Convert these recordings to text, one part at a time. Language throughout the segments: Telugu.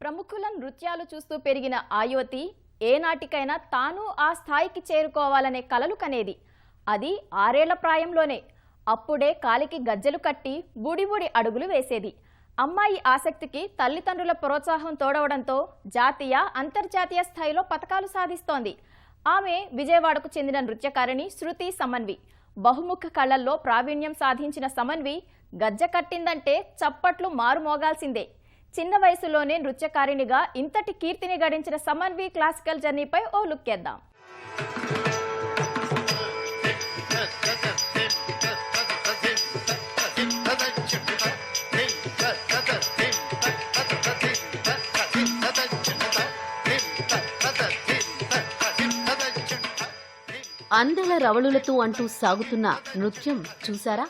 ప్రముఖుల నృత్యాలు చూస్తూ పెరిగిన ఆ యువతి ఏనాటికైనా తాను ఆ స్థాయికి చేరుకోవాలనే కలలు కనేది. అది ఆరేళ్ళ ప్రాయంలోనే. అప్పుడే కాలికి గజ్జెలు కట్టి బుడిబుడి అడుగులు వేసేది. అమ్మాయి ఆసక్తికి తల్లిదండ్రుల ప్రోత్సాహం తోడవడంతో జాతీయ అంతర్జాతీయ స్థాయిలో పతకాలు సాధిస్తోంది. ఆమె విజయవాడకు చెందిన నృత్యకారిణి శృతి సమన్వి. బహుముఖ కళల్లో ప్రావీణ్యం సాధించిన సమన్వి గజ్జ కట్టిందంటే చప్పట్లు మారుమోగాల్సిందే. చిన్న వయసులోనే నృత్యకారిణిగా ఇంతటి కీర్తిని గడించిన సమన్వి క్లాసికల్ జర్నీపై ఓ లుక్ వేద్దాం. అందెల రవళులతో అంటూ సాగుతున్న నృత్యం చూసారా?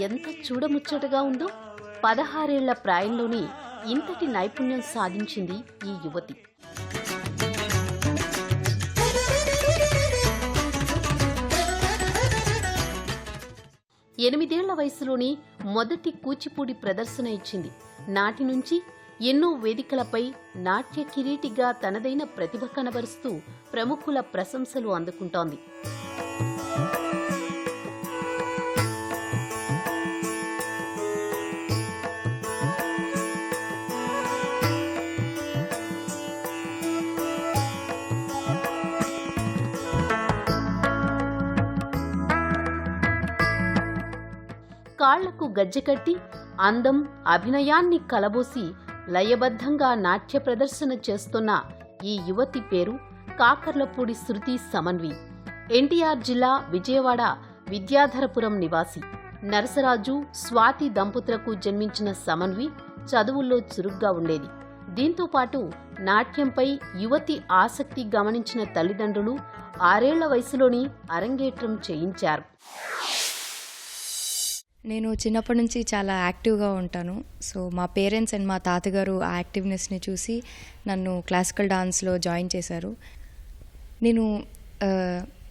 ఎంత చూడముచ్చటగా ఉందో. పదహారేళ్ళ ప్రాయంలోనే ఇంతటి నైపుణ్యం సాధించింది ఈ యువతి. ఎనిమిదేళ్ళ వయసులోనే మొదటి కూచిపూడి ప్రదర్శన ఇచ్చింది. నాటి నుంచి ఎన్నో వేదికలపై నాట్య కిరీటిగా తనదైన ప్రతిభ కనబరుస్తూ ప్రముఖుల ప్రశంసలు అందుకుంటోంది. గజ్జెకట్టి అందం అభినయాన్ని కలబోసి లయబద్ధంగా నాట్య ప్రదర్శన చేస్తున్న ఈ యువతి పేరు కాకర్లపూడి శృతి సమన్వి. ఎన్టీఆర్ జిల్లా విజయవాడ విద్యాధరపురం నివాసి. నరసరాజు స్వాతి దంపతులకు జన్మించిన సమన్వి చదువుల్లో చురుగ్గా ఉండేది. దీంతో పాటు నాట్యంపై యువతి ఆసక్తి గమనించిన తల్లిదండ్రులు ఆరేళ్ళ వయసులోని అరంగేట్రం చేయించారు. నేను చిన్నప్పటి నుంచి చాలా యాక్టివ్గా ఉంటాను. సో మా పేరెంట్స్ అండ్ మా తాతగారు ఆ యాక్టివ్నెస్ని చూసి నన్ను క్లాసికల్ డాన్స్లో జాయిన్ చేశారు. నేను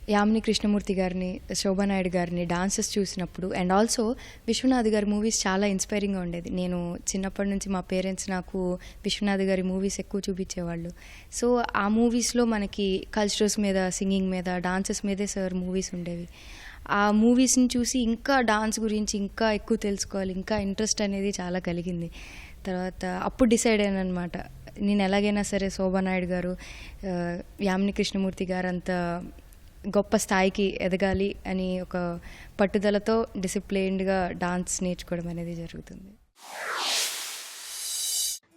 యామిని కృష్ణమూర్తి గారిని శోభానాయుడు గారిని డాన్సెస్ చూసినప్పుడు అండ్ ఆల్సో విశ్వనాథ్ గారి మూవీస్ చాలా ఇన్స్పైరింగ్గా ఉండేది. నేను చిన్నప్పటి నుంచి మా పేరెంట్స్ నాకు విశ్వనాథ్ గారి మూవీస్ ఎక్కువ చూపించేవాళ్ళు. సో ఆ మూవీస్లో మనకి కల్చరల్స్ మీద సింగింగ్ మీద డాన్సెస్ మీదే సార్ మూవీస్ ఉండేవి. ఆ మూవీస్ని చూసి ఇంకా డాన్స్ గురించి ఇంకా ఎక్కువ తెలుసుకోవాలి ఇంకా ఇంట్రెస్ట్ అనేది చాలా కలిగింది. తర్వాత అప్పుడు డిసైడ్ అయ్యాను అనమాట నేను ఎలాగైనా సరే శోభానాయుడు గారు యామిని కృష్ణమూర్తి గారు అంత గొప్ప స్థాయికి ఎదగాలి అని ఒక పట్టుదలతో డిసిప్లైన్డ్గా డాన్స్ నేర్చుకోవడం అనేది జరుగుతుంది.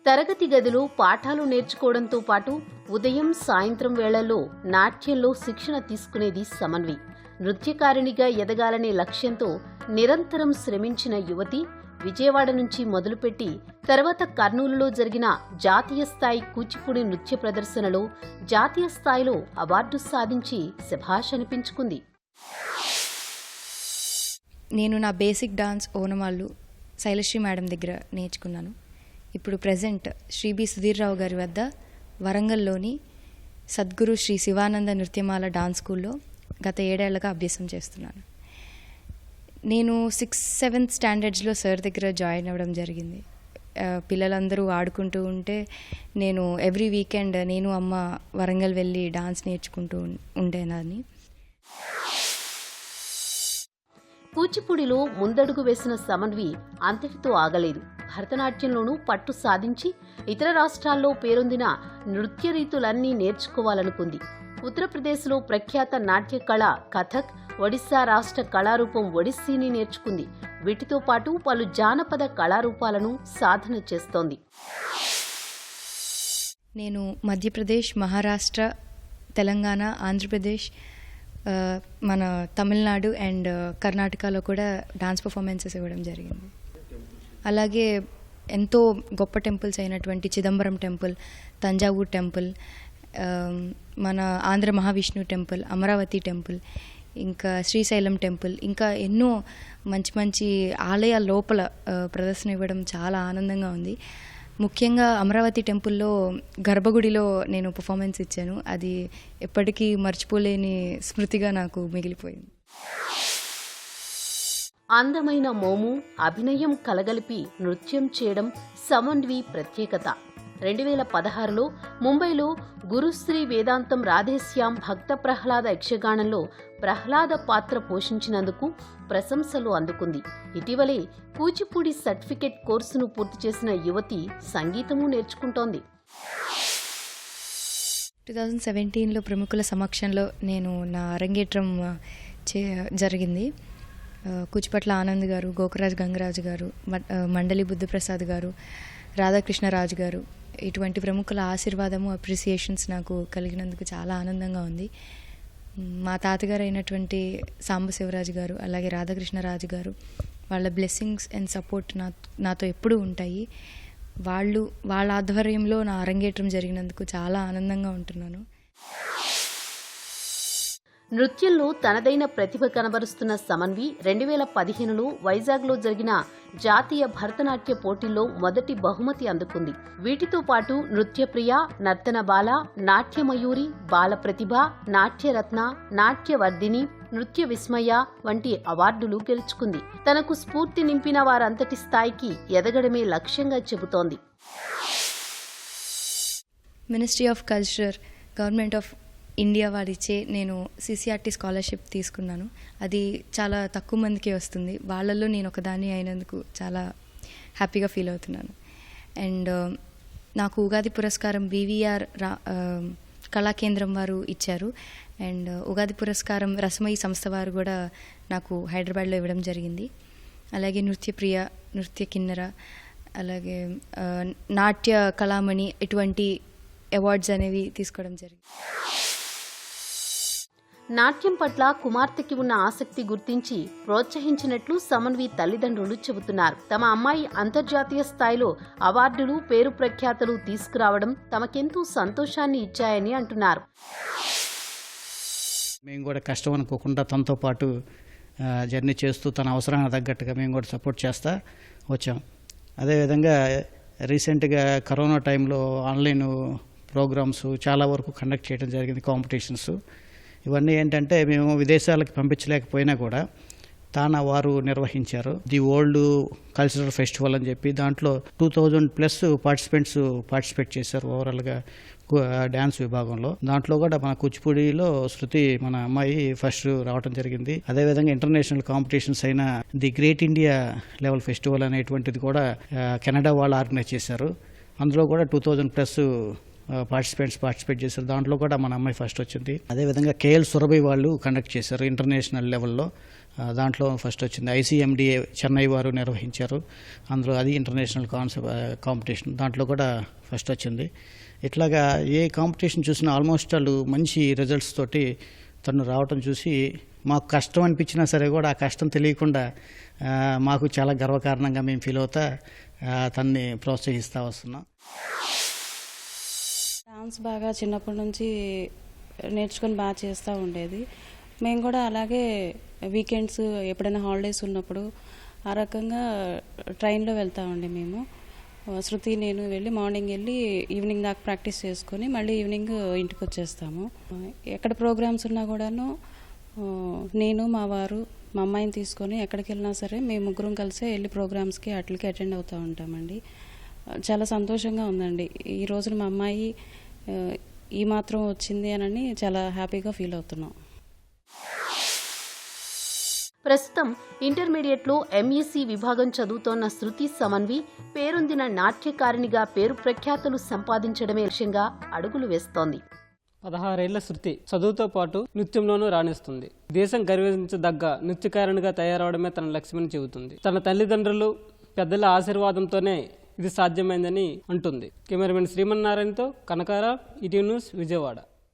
తరగతి గదిలో పాఠాలు నేర్చుకోవడంతో పాటు ఉదయం సాయంత్రం వేళల్లో నాట్యంలో శిక్షణ తీసుకునేది సమన్వి నృత్యకారిణిగా ఎదగాలనే లక్ష్యంతో నిరంతరం శ్రమించిన యువతి విజయవాడ నుంచి మొదలుపెట్టి తర్వాత కర్నూలులో జరిగిన జాతీయ స్థాయి కూచిపూడి నృత్య ప్రదర్శనలో జాతీయ స్థాయిలో అవార్డు సాధించి శభాష్ అనిపించుకుంది. నేను నా బేసిక్ డాన్స్ ఓనమాళ్ళు శైలశ్రీ మేడం దగ్గర నేర్చుకున్నాను. ఇప్పుడు ప్రజెంట్ శ్రీ బి సుధీర్రావు గారి వద్ద వరంగల్లోని సద్గురు శ్రీ శివానంద నృత్యమాల డాన్స్ స్కూల్లో గత ఏడేళ్ళుగా అభ్యాసం చేస్తున్నాను. నేను సిక్స్త్ సెవెంత్ స్టాండర్డ్స్లో సార్ దగ్గర జాయిన్ అవ్వడం జరిగింది. పిల్లలందరూ ఆడుకుంటూ ఉంటే నేను ఎవ్రీ వీకెండ్ నేను అమ్మ వరంగల్ వెళ్ళి డాన్స్ నేర్చుకుంటూ ఉండేదాన్ని. కూచిపూడిలో ముందడుగు వేసిన సమన్వి అంతటితో ఆగలేదు. భరతనాట్యంలోనూ పట్టు సాధించి ఇతర రాష్ట్రాల్లో పేరొందిన నృత్య రీతులన్నీ నేర్చుకోవాలనుకుంది. ఉత్తరప్రదేశ్లో ప్రఖ్యాత నాట్య కళ కథక్ ఒడిశా రాష్ట్ర కళారూపం ఒడిస్సీని నేర్చుకుంది. వీటితో పాటు పలు జానపద కళారూపాలను సాధన చేస్తోంది. నేను మధ్యప్రదేశ్ మహారాష్ట్ర తెలంగాణ ఆంధ్రప్రదేశ్ మన తమిళనాడు అండ్ కర్ణాటకలో కూడా డాన్స్ పర్ఫార్మెన్సెస్ ఇవ్వడం జరిగింది. అలాగే ఎంతో గొప్ప టెంపుల్స్ అయినటువంటి చిదంబరం టెంపుల్ తంజావూర్ టెంపుల్ మన ఆంధ్ర మహావిష్ణు టెంపుల్ అమరావతి టెంపుల్ ఇంకా శ్రీశైలం టెంపుల్ ఇంకా ఎన్నో మంచి మంచి ఆలయాల లోపల ప్రదర్శన ఇవ్వడం చాలా ఆనందంగా ఉంది. ముఖ్యంగా అమరావతి టెంపుల్లో గర్భగుడిలో నేను పర్ఫార్మెన్స్ ఇచ్చాను. అది ఎప్పటికీ మర్చిపోలేని స్మృతిగా నాకు మిగిలిపోయింది. అందమైన మోము అభినయం కలగలిపి నృత్యం చేయడం సమన్వి ప్రత్యేకత. రెండు వేల పదహారులో ముంబైలో గురుశ్రీ వేదాంతం రాధేశ్యాం భక్త ప్రహ్లాద యక్షగానంలో ప్రహ్లాద పాత్ర పోషించినందుకు ప్రశంసలు అందుకుంది. ఇటీవలే కూచిపూడి సర్టిఫికెట్ కోర్సును పూర్తి చేసిన యువతి సంగీతము నేర్చుకుంటోంది. టూ థౌజండ్ సెవెంటీన్లో ప్రముఖుల సమక్షంలో నేను నా అరంగేట్రం చే జరిగింది. కూచిపట్ల ఆనంద్ గారు గోకరాజ్ గంగరాజు గారు మ- మండలి బుద్ధప్రసాద్ గారు రాధాకృష్ణరాజు గారు ఇటువంటి ప్రముఖుల ఆశీర్వాదము అప్రిసియేషన్స్ నాకు కలిగినందుకు చాలా ఆనందంగా ఉంది. మా తాతగారు అయినటువంటి సాంబశివరాజు గారు అలాగే రాధాకృష్ణరాజు గారు వాళ్ళ బ్లెస్సింగ్స్ అండ్ సపోర్ట్ నా నాతో ఎప్పుడూ ఉంటాయి. వాళ్ళు వాళ్ళ ఆధ్వర్యంలో నా అరంగేట్రం జరిగినందుకు చాలా ఆనందంగా ఉంటున్నాను. నృత్యంలో తనదైన ప్రతిభ కనబరుస్తున్న సమన్వి రెండు వేల పదిహేనులో వైజాగ్లో జరిగిన జాతీయ భరతనాట్య పోటీల్లో మొదటి బహుమతి అందుకుంది. వీటితో పాటు నృత్యప్రియ నర్తన బాల నాట్యమయూరి బాల ప్రతిభ నాట్యరత్న నాట్యవర్ధిని నృత్య విస్మయ వంటి అవార్డులు గెలుచుకుంది. తనకు స్ఫూర్తి నింపిన వారంతటి స్థాయికి ఎదగడమే లక్ష్యంగా చెబుతోంది. Ministry of culture government of India వారిచ్చే నేను సిసిఆర్టీ స్కాలర్షిప్ తీసుకున్నాను. అది చాలా తక్కువ మందికి వస్తుంది. వాళ్ళల్లో నేను ఒకదాన్ని అయినందుకు చాలా హ్యాపీగా ఫీల్ అవుతున్నాను. అండ్ um, నాకు ఉగాది పురస్కారం బీవీఆర్ రా um, కళాకేంద్రం కళా కేంద్రం వారు ఇచ్చారు. అండ్ uh, ఉగాది పురస్కారం రసమయి సంస్థ వారు కూడా నాకు హైదరాబాద్లో ఇవ్వడం జరిగింది. అలాగే నృత్యప్రియ నృత్య కిన్నెర అలాగే uh, నాట్య కళామణి ఇటువంటి అవార్డ్స్ అనేవి తీసుకోవడం జరిగింది. నాట్యం పట్ల కుమార్తెకి ఉన్న ఆసక్తి గుర్తించి ప్రోత్సహించినట్లు సమన్వి తల్లిదండ్రులు చెబుతున్నారు. తమ అమ్మాయి అంతర్జాతీయ స్థాయిలో అవార్డులు పేరు ప్రఖ్యాతలు తీసుకురావడం తమకెంతో సంతోషాన్ని ఇచ్చాయని అంటున్నారు. మేము కూడా కష్టం అనుకోకుండా తనతో పాటు జర్నీ చేస్తూ తన అవసరానికి తగ్గట్టుగా మేము కూడా సపోర్ట్ చేస్తా వచ్చాం. అదేవిధంగా రీసెంట్గా కరోనా టైంలో ఆన్లైన్ ప్రోగ్రామ్స్ చాలా వరకు కండక్ట్ చేయడం జరిగింది కాంపిటీషన్స్. ఇవన్నీ ఏంటంటే మేము విదేశాలకు పంపించలేకపోయినా కూడా తానా వారు నిర్వహించారు. ది ఓల్డ్ కల్చరల్ ఫెస్టివల్ అని చెప్పి దాంట్లో two thousand plus participants participate చేశారు ఓవరాల్గా డ్యాన్స్ విభాగంలో. దాంట్లో కూడా మన కూచిపూడిలో శృతి మన అమ్మాయి ఫస్ట్ రావడం జరిగింది. అదేవిధంగా ఇంటర్నేషనల్ కాంపిటీషన్స్ అయిన the great India level festival అనేటువంటిది కూడా కెనడా వాళ్ళు ఆర్గనైజ్ చేశారు. అందులో కూడా two thousand plus participants participate చేశారు. దాంట్లో కూడా మన అమ్మాయి ఫస్ట్ వచ్చింది. అదేవిధంగా కేఎల్ సురభి వాళ్ళు కండక్ట్ చేశారు ఇంటర్నేషనల్ లెవెల్లో దాంట్లో ఫస్ట్ వచ్చింది. ఐసీఎండిఏ చెన్నై వారు నిర్వహించారు. అందులో అది ఇంటర్నేషనల్ కాన్సెప్ట్ కాంపిటీషన్ దాంట్లో కూడా ఫస్ట్ వచ్చింది. ఇట్లాగా ఏ కాంపిటీషన్ చూసినా ఆల్మోస్ట్ వాళ్ళు మంచి రిజల్ట్స్ తోటి తను రావటం చూసి మాకు కష్టం అనిపించినా సరే కూడా ఆ కష్టం తెలియకుండా మాకు చాలా గర్వకారణంగా మేము ఫీల్ అవుతా తన్ని ప్రోత్సహిస్తూ వస్తున్నాం. డాన్స్ బాగా చిన్నప్పటి నుంచి నేర్చుకొని బాగా చేస్తూ ఉండేది. మేము కూడా అలాగే వీకెండ్స్ ఎప్పుడైనా హాలిడేస్ ఉన్నప్పుడు ఆ రకంగా ట్రైన్లో వెళ్తామండి మేము. శృతి నేను వెళ్ళి మార్నింగ్ వెళ్ళి ఈవినింగ్ దాకా ప్రాక్టీస్ చేసుకొని మళ్ళీ ఈవినింగ్ ఇంటికి వచ్చేస్తాము. ఎక్కడ ప్రోగ్రామ్స్ ఉన్నా కూడాను నేను మా వారు మా అమ్మాయిని తీసుకొని ఎక్కడికి వెళ్ళినా సరే మేము ముగ్గురం కలిసే వెళ్ళి ప్రోగ్రామ్స్కి అట్లకి అటెండ్ అవుతూ ఉంటామండి. చాలా సంతోషంగా ఉందండి. ఈ రోజున మా అమ్మాయి ఈ మాత్రం వచ్చింది అని చాలా హ్యాపీగా ఫీల్ అవుతున్నాం. ప్రస్తుతం ఇంటర్మీడియట్లో ఎంఈసీ విభాగం చదువుతోన్న శృతి సమన్వి పేరొందిన నాట్యకారిణిగా పేరు ప్రఖ్యాతులు సంపాదించడమే లక్ష్యంగా అడుగులు వేస్తోంది. పదహారేళ్ళ శృతి చదువుతో పాటు నృత్యంలోనూ రాణిస్తుంది. దేశం గర్వించదగ్గ నృత్యకారునిగా తయారవడమే తన లక్ష్యమని చెబుతుంది. తన తల్లిదండ్రులు పెద్దల ఆశీర్వాదంతోనే ఇది సాధ్యమైందని అంటుంది. కెమెరామెన్ శ్రీమన్నారాయణతో కనకార ఇటీ న్యూస్ విజయవాడ.